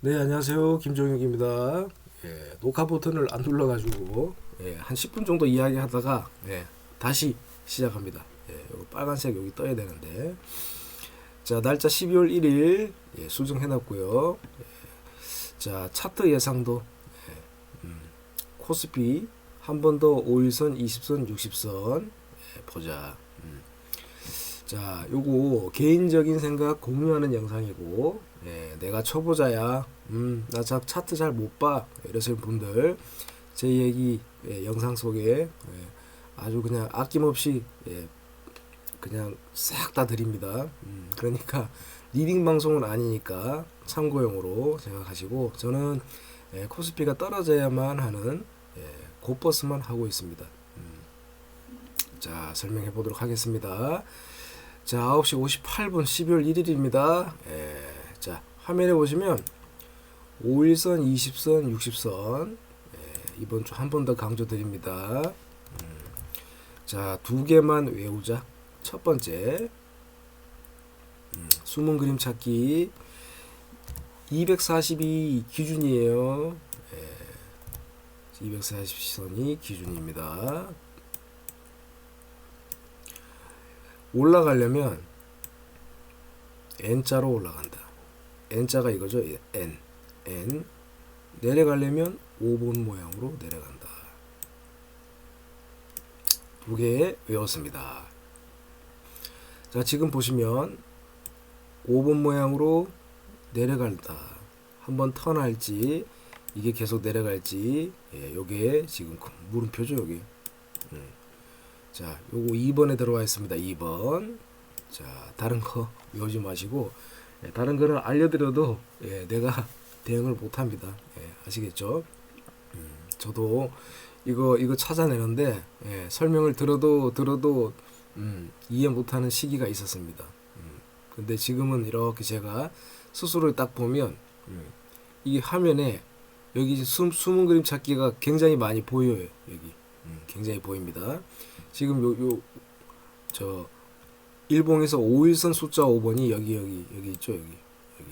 네, 안녕하세요. 김종혁입니다. 예, 녹화 버튼을 안 눌러가지고 예, 한 10분 정도 이야기하다가 예, 다시 시작합니다. 예, 빨간색 여기 떠야 되는데 자 날짜 12월 1일 예, 수정해놨고요. 예, 자 차트 예상도 예, 음, 코스피 한 번 더 5일선, 20선, 60선 예, 보자. 음. 자, 요거 개인적인 생각 공유하는 영상이고, 예, 내가 초보자야. 음, 나 자, 차트 잘 못 봐. 이러시는 분들, 제 얘기 예, 영상 속에 예, 아주 그냥 아낌없이 예, 그냥 싹 다 드립니다. 음, 그러니까 리딩 방송은 아니니까 참고용으로 생각하시고, 저는 예, 코스피가 떨어져야만 하는 예, 고버스만 하고 있습니다. 음. 자, 설명해 보도록 하겠습니다. 자, 9시 58분 12월 1일입니다. 예, 자, 화면에 보시면 5일선, 20선, 60선 예, 이번 주 한 번 더 강조드립니다. 음, 자, 두 개만 외우자. 첫 번째, 음, 숨은 그림 찾기 242 기준이에요. 예, 240선이 기준입니다. 올라가려면 N자로 올라간다. N자가 이거죠. N. N. 내려가려면 5번 모양으로 내려간다. 두 개 외웠습니다. 자, 지금 보시면 5번 모양으로 내려간다. 한번 턴할지 이게 계속 내려갈지 예, 요게 지금 물음표죠, 여기. 음. 자, 요거 2번에 들어와 있습니다. 2번. 자, 다른 거 외우지 마시고 예, 다른 거는 알려드려도 예, 내가 대응을 못합니다. 예, 아시겠죠? 음, 저도 이거 이거 찾아내는데 예, 설명을 들어도 들어도 음, 이해 못하는 시기가 있었습니다. 음, 근데 지금은 이렇게 제가 스스로 딱 보면 음, 이 화면에 여기 숨, 숨은 그림 찾기가 굉장히 많이 보여요. 여기 음, 굉장히 보입니다. 지금 요 요 저 일봉에서 5일선 숫자 5번이 여기 여기 여기 있죠 여기. 여기.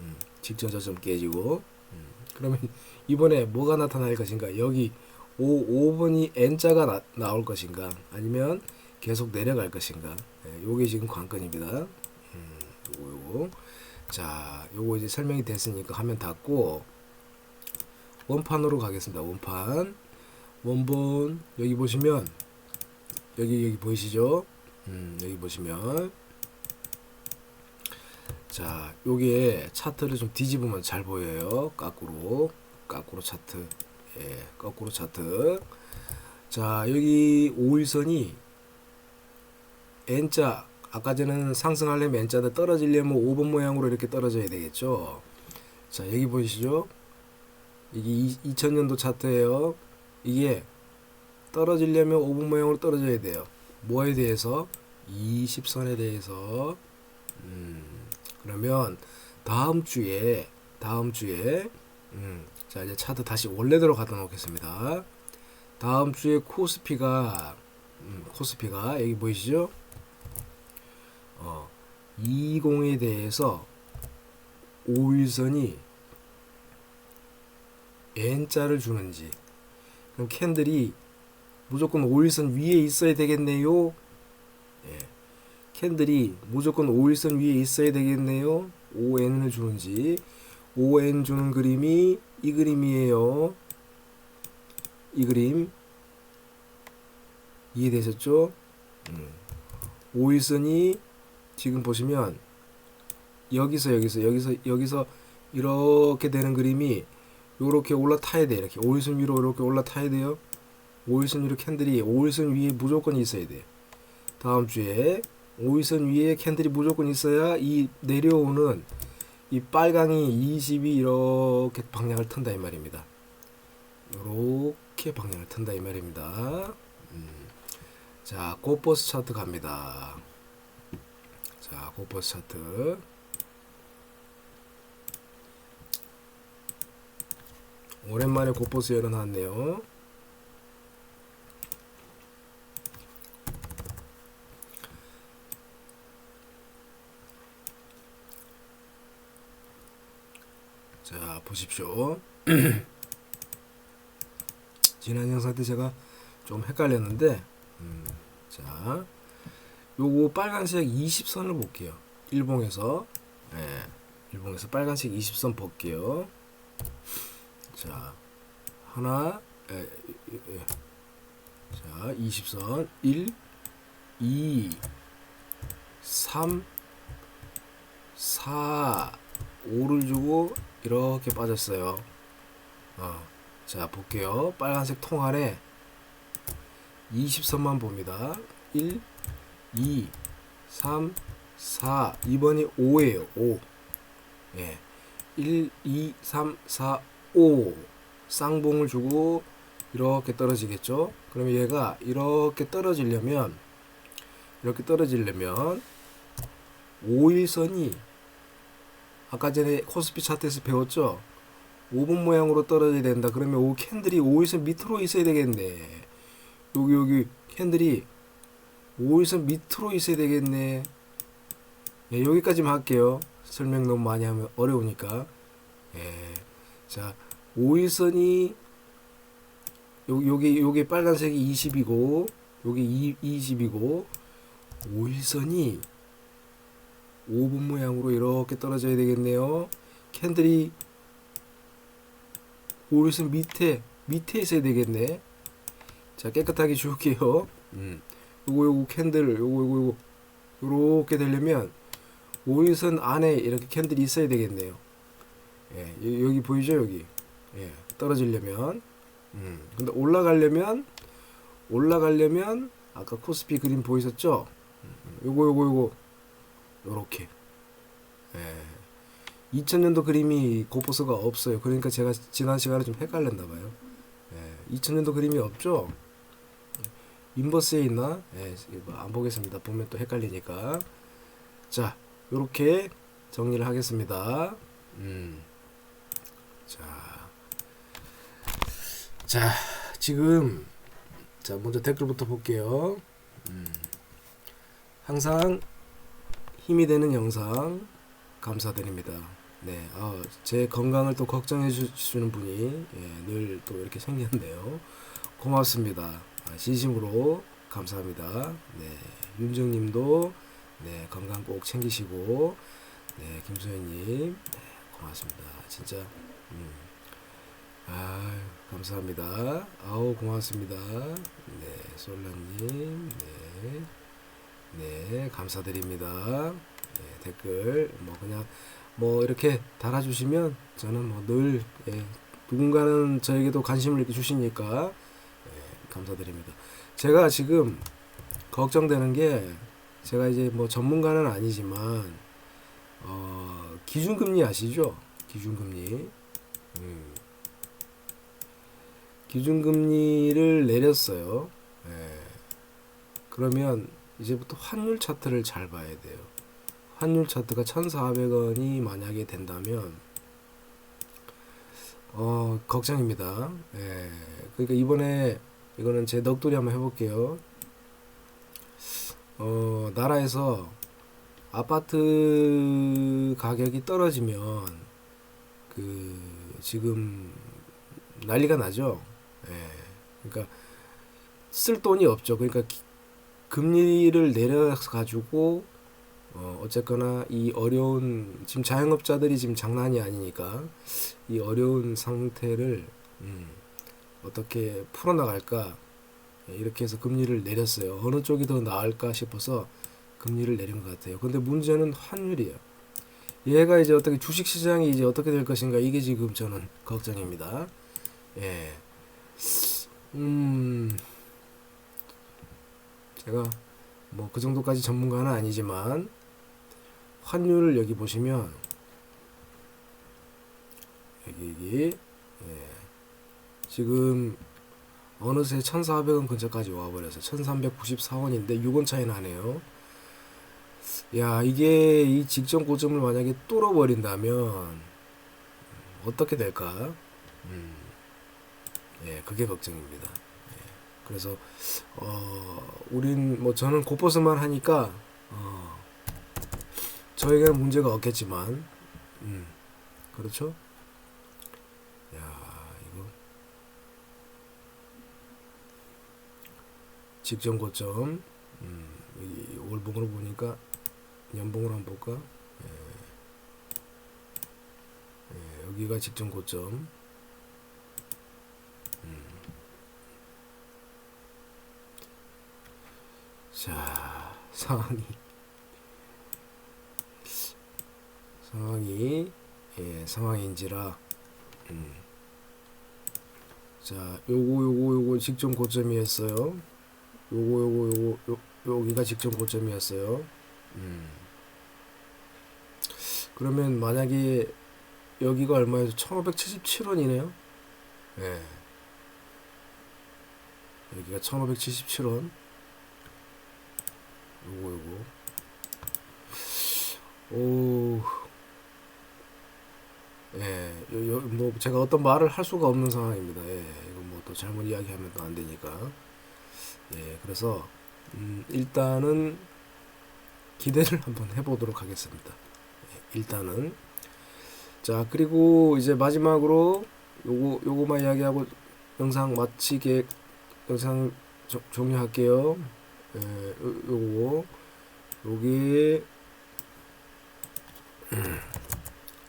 음, 직전 저점 깨지고. 음, 그러면 이번에 뭐가 나타날 것인가? 여기 5 5번이 N자가 나, 나올 것인가? 아니면 계속 내려갈 것인가? 예, 요게 지금 관건입니다. 음, 요거 요거. 자 요거 이제 설명이 됐으니까 화면 닫고 원판으로 가겠습니다 원판. 원본 여기 보시면 여기 여기 보이시죠? 음, 여기 보시면 자, 요게 차트를 좀 뒤집으면 잘 보여요. 거꾸로 거꾸로 차트. 예, 거꾸로 차트. 자, 여기 5일선이 N자 아까 전에는 상승하려면 N자다 떨어지려면 5번 모양으로 이렇게 떨어져야 되겠죠. 자, 여기 보이시죠? 이게 2000년도 차트예요. 이게 떨어지려면 5분 모양으로 떨어져야 돼요. 뭐에 대해서? 20선에 대해서. 음, 그러면 다음 주에 다음 주에 음, 자 이제 차트 다시 원래대로 갖다 놓겠습니다. 다음 주에 코스피가 음, 코스피가 여기 보이시죠? 어, 20에 대해서 5일선이 N자를 주는지 그럼 캔들이 무조건 5일선 위에 있어야 되겠네요. 예. 캔들이 무조건 5일선 위에 있어야 되겠네요. ON을 주는지. ON 주는 그림이 이 그림이에요. 이 그림. 이해되셨죠? 음. 5일선이 지금 보시면 여기서 여기서 여기서 여기서 이렇게 되는 그림이 이렇게 올라타야 돼. 이렇게 5일선 위로 이렇게 올라타야 돼요. 5일선 위로 캔들이 5일선 위에 무조건 있어야 돼. 다음 주에 5일선 위에 캔들이 무조건 있어야 이 내려오는 이 빨강이 20이 이렇게 방향을 튼다 이 말입니다. 이렇게 방향을 튼다 이 말입니다. 음. 자, 고버스 차트 갑니다. 자, 고버스 차트. 오랜만에 고버스 열어놨네요. 자 보십시오. 지난 영상 때 제가 좀 헷갈렸는데 음, 자 요거 빨간색 20선을 볼게요. 일봉에서 예, 일봉에서 빨간색 20선 볼게요. 자 하나 예, 예, 예. 자 20선 1 2 3 4 5를 주고 이렇게 빠졌어요. 어, 자 볼게요. 빨간색 통 안에 20선만 봅니다. 1, 2, 3, 4. 2번이 5예요. 5. 예. 1, 2, 3, 4, 5. 쌍봉을 주고 이렇게 떨어지겠죠. 그러면 얘가 이렇게 떨어지려면 이렇게 떨어지려면 5일선이 아까 전에 코스피 차트에서 배웠죠? 5분 모양으로 떨어져야 된다. 그러면 오 캔들이 5일선 밑으로 있어야 되겠네. 여기 여기 캔들이 5일선 밑으로 있어야 되겠네. 예, 여기까지만 할게요. 설명 너무 많이 하면 어려우니까. 예. 자, 5일선이 여기 여기 여기 빨간색이 20이고 여기 2, 20이고 5일선이 5분 모양으로 이렇게 떨어져야 되겠네요. 캔들이 5일선 밑에 밑에 있어야 되겠네. 자 깨끗하게 지울게요. 음. 요거 요거 캔들 요거 요거 요거 요렇게 되려면 5일선 안에 이렇게 캔들이 있어야 되겠네요. 예, 여- 여기 보이죠 여기. 예, 떨어지려면. 음. 근데 올라가려면 올라가려면 아까 코스피 그림 보이셨죠? 음, 요거 요거 요거 요렇게. 예. 2000년도 그림이 고포스가 없어요. 그러니까 제가 지난 시간에 좀 헷갈렸나 봐요. 예. 2000년도 그림이 없죠? 인버스에 있나? 예, 안 보겠습니다. 보면 또 헷갈리니까. 자, 요렇게 정리를 하겠습니다. 음. 자. 자, 지금 자, 먼저 댓글부터 볼게요. 음. 항상 힘이 되는 영상 감사드립니다. 네, 아, 제 건강을 또 걱정해 주시는 분이 예, 늘또 이렇게 생겼네요. 고맙습니다. 아, 진심으로 감사합니다. 네, 윤정님도 네 건강 꼭 챙기시고 네 김소연님 네, 고맙습니다. 진짜 음. 아 감사합니다. 아우 고맙습니다. 네 솔라님 네. 네, 감사드립니다. 네, 댓글 뭐 그냥 뭐 이렇게 달아주시면 저는 뭐늘 예, 누군가는 저에게도 관심을 이렇게 주시니까 예, 감사드립니다. 제가 지금 걱정되는 게 제가 이제 뭐 전문가는 아니지만 어, 기준금리 아시죠? 기준금리. 음. 기준금리를 내렸어요. 예. 그러면 이제부터 환율 차트를 잘 봐야 돼요. 환율 차트가 1,400원이 만약에 된다면 어 걱정입니다. 예. 그러니까 이번에 이거는 제 넋두리 한번 해볼게요. 어 나라에서 아파트 가격이 떨어지면 그 지금 난리가 나죠. 예. 그러니까 쓸 돈이 없죠. 그러니까 기- 금리를 내려서 가지고 어 어쨌거나 이 어려운 지금 자영업자들이 지금 장난이 아니니까 이 어려운 상태를 음, 어떻게 풀어나갈까 예, 이렇게 해서 금리를 내렸어요. 어느 쪽이 더 나을까 싶어서 금리를 내린 것 같아요. 근데 문제는 환율이에요. 얘가 이제 어떻게 주식 시장이 이제 어떻게 될 것인가 이게 지금 저는 걱정입니다. 예. 음. 제가 뭐 그 정도까지 전문가는 아니지만 환율을 여기 보시면 여기 여기 예. 지금 어느새 1,400원 근처까지 와버려서 1,394원인데 6원 차이 나네요. 야 이게 이 직전 고점을 만약에 뚫어버린다면 어떻게 될까? 음, 예, 그게 걱정입니다. 예, 그래서 어, 우린 뭐 저는 곧버스만 하니까 어, 저에게는 문제가 없겠지만, 음, 그렇죠? 야 이거 직전 고점 음, 여기 월봉으로 보니까 연봉으로 한번 볼까 예. 예, 여기가 직전 고점 자 상황이 상황이 예, 상황인지라 음. 자 요거 요거 요거 직전 고점이었어요 요거 요거 요거 요, 여기가 직전 고점이었어요 음. 그러면 만약에 여기가 얼마예요? 1577원이네요 예. 여기가 1577원 요거 요거 오 예, 요, 요, 뭐 제가 어떤 말을 할 수가 없는 상황입니다. 예, 이거 뭐또 잘못 이야기하면 또 안 되니까. 예, 그래서 음, 일단은 기대를 한번 해보도록 하겠습니다. 예, 일단은 자 그리고 이제 마지막으로 요거 요거만 이야기하고 영상 마치게 영상 조, 종료할게요. 예, 요, 요거 요게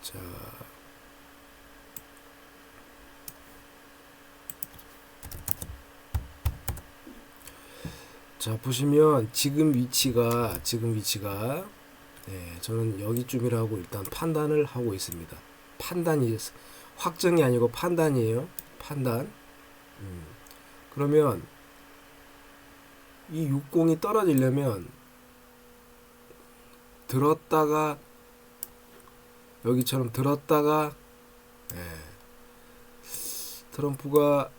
자. 자 보시면 지금 위치가 지금 위치가 네, 저는 여기쯤이라고 일단 판단을 하고 있습니다. 판단이 확정이 아니고 판단이에요. 판단. 음. 그러면 이 60이 떨어지려면 들었다가 여기처럼 들었다가 예, 트럼프가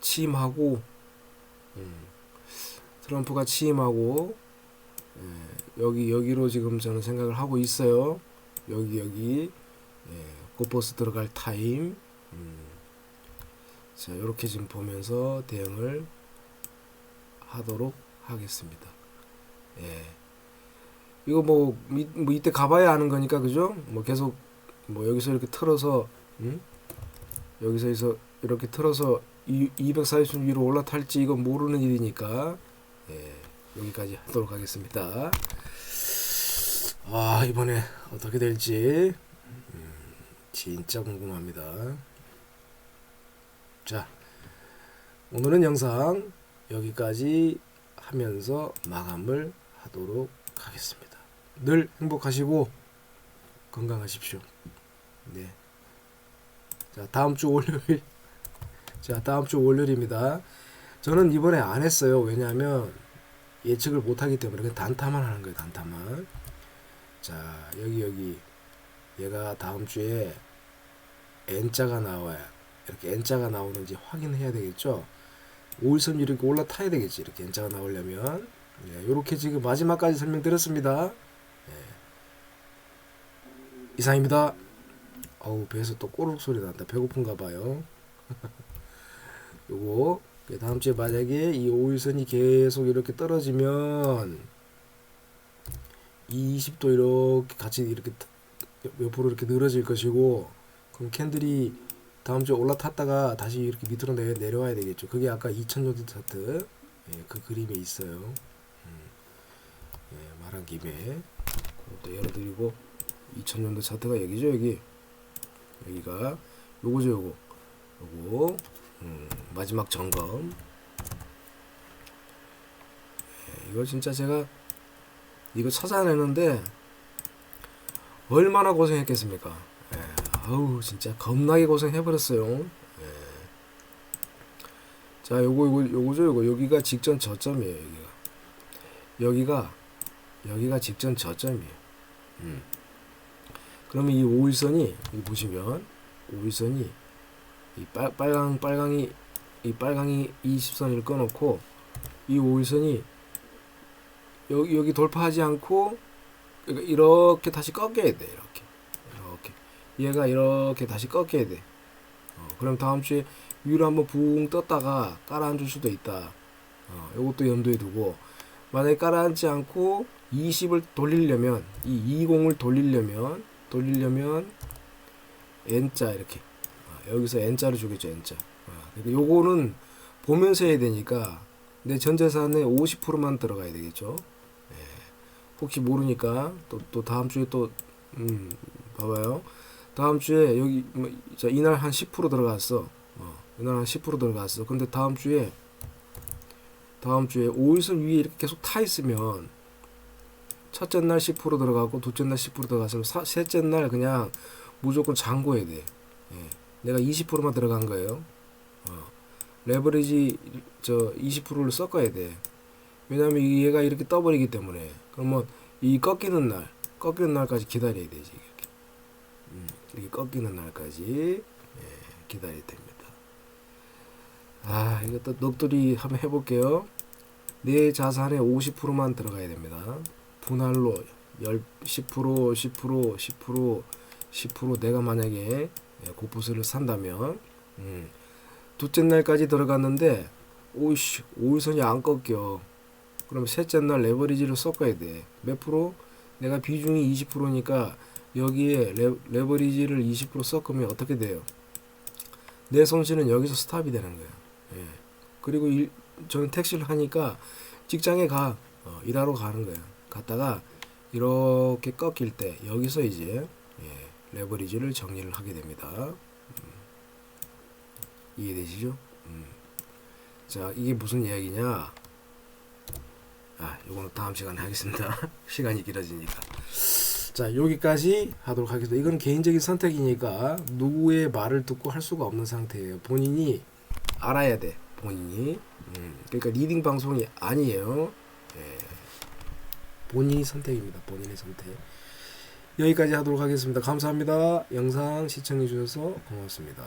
취임하고 음, 트럼프가 취임하고 예, 여기 여기로 지금 저는 생각을 하고 있어요. 여기 여기 예, 고버스 들어갈 타임. 음, 자 이렇게 지금 보면서 대응을 하도록 하겠습니다. 예. 이거 뭐, 이, 뭐 이때 가봐야 아는 거니까 그죠? 뭐 계속 뭐 여기서 이렇게 틀어서 음? 여기서 해서 이렇게 틀어서 240sun 위로 올라탈지 이건 모르는 일이니까 예, 여기까지 하도록 하겠습니다. 아 이번에 어떻게 될지 음, 진짜 궁금합니다. 자 오늘은 영상 여기까지 하면서 마감을 하도록 하겠습니다. 늘 행복하시고 건강하십시오. 네. 자 다음 주 월요일 자 다음 주 월요일입니다. 저는 이번에 안 했어요. 왜냐하면 예측을 못하기 때문에 그냥 단타만 하는 거예요. 단타만. 자 여기 여기 얘가 다음 주에 N자가 나와야 이렇게 N자가 나오는지 확인해야 되겠죠. 5일선 이렇게 올라타야 되겠지. 이렇게 N자가 나오려면 네, 이렇게 지금 마지막까지 설명드렸습니다. 네. 이상입니다. 어우 배에서 또 꼬르륵 소리 난다. 배고픈가 봐요. 요거 그 다음 주에 만약에 이 5일선이 계속 이렇게 떨어지면 20도 이렇게 같이 이렇게 옆으로 이렇게 늘어질 것이고 그럼 캔들이 다음 주에 올라탔다가 다시 이렇게 밑으로 내, 내려와야 되겠죠. 그게 아까 2000년도 차트. 예, 그 그림에 있어요. 음, 예, 말한 김에 그것도 열어드리고 2000년도 차트가 여기죠 여기? 여기가 요거죠 요거. 요거 음, 마지막 점검. 예, 이거 진짜 제가 이거 찾아내는데 얼마나 고생했겠습니까? 예, 아우 진짜 겁나게 고생해버렸어요. 예. 자 요거 요거 요거죠 요거. 여기가 직전 저점이에요 여기가. 여기가 여기가 직전 저점이에요. 음. 그러면 이 5일선이 여기 보시면 5일선이 이 빨, 빨강 빨강이 이 빨강이 20선을 꺼놓고 이 5일선이 여기 여기 돌파하지 않고 그러니까 이렇게 다시 꺾여야 돼 이렇게 얘가 이렇게 다시 꺾여야 돼 어, 그럼 다음 주에 위로 한번 붕 떴다가 깔아앉을 수도 있다 어, 이것도 염두에 두고 만약에 깔아앉지 않고 20을 돌리려면 이 20을 돌리려면 돌리려면 N자 이렇게 어, 여기서 N자를 주겠죠 N자. 아, 그러니까 요거는 보면서 해야 되니까 내 전재산의 50%만 들어가야 되겠죠. 예. 혹시 모르니까 또, 또 다음 주에 또 음, 봐봐요. 다음 주에 여기 뭐, 자, 이날 한 10% 들어갔어. 어, 이날 한 10% 들어갔어. 근데 다음 주에 다음 주에 5일선 위에 이렇게 계속 타 있으면 첫째 날 10% 들어가고 둘째 날 10% 들어가서 사, 셋째 날 그냥 무조건 잔고해야 돼. 예. 내가 20%만 들어간 거예요. 어. 레버리지 저 20%를 섞어야 돼. 왜냐면 얘가 이렇게 떠버리기 때문에. 그러면 이 꺾이는 날, 꺾이는 날까지 기다려야. 이렇게, 음, 이렇게 꺾이는 날까지 예, 기다려야 됩니다. 아, 이것도 넋두리 한번 해볼게요. 내 자산의 50%만 들어가야 됩니다. 분할로 10, 10%, 10%, 10%, 10% 내가 만약에 예, 고프스를 산다면 음, 둘째 날까지 들어갔는데 오이씨 5일선이 안 꺾여 그럼 셋째 날 레버리지를 섞어야 돼몇 프로? 내가 비중이 20%니까 여기에 레, 레버리지를 20% 섞으면 어떻게 돼요? 내 손실은 여기서 스탑이 되는 거야 예. 그리고 일, 저는 택시를 하니까 직장에 가 어, 일하러 가는 거야 갔다가 이렇게 꺾일 때 여기서 이제 예, 레버리지를 정리를 하게 됩니다. 음, 이해되시죠? 음. 자, 이게 무슨 이야기냐? 아, 요거는 다음 시간에 하겠습니다. 시간이 길어지니까. 자, 여기까지 하도록 하겠습니다. 이건 개인적인 선택이니까 누구의 말을 듣고 할 수가 없는 상태예요. 본인이 알아야 돼. 본인이. 음, 그러니까 리딩 방송이 아니에요. 예. 본인이 선택입니다. 본인의 선택. 여기까지 하도록 하겠습니다. 감사합니다. 영상 시청해 주셔서 고맙습니다.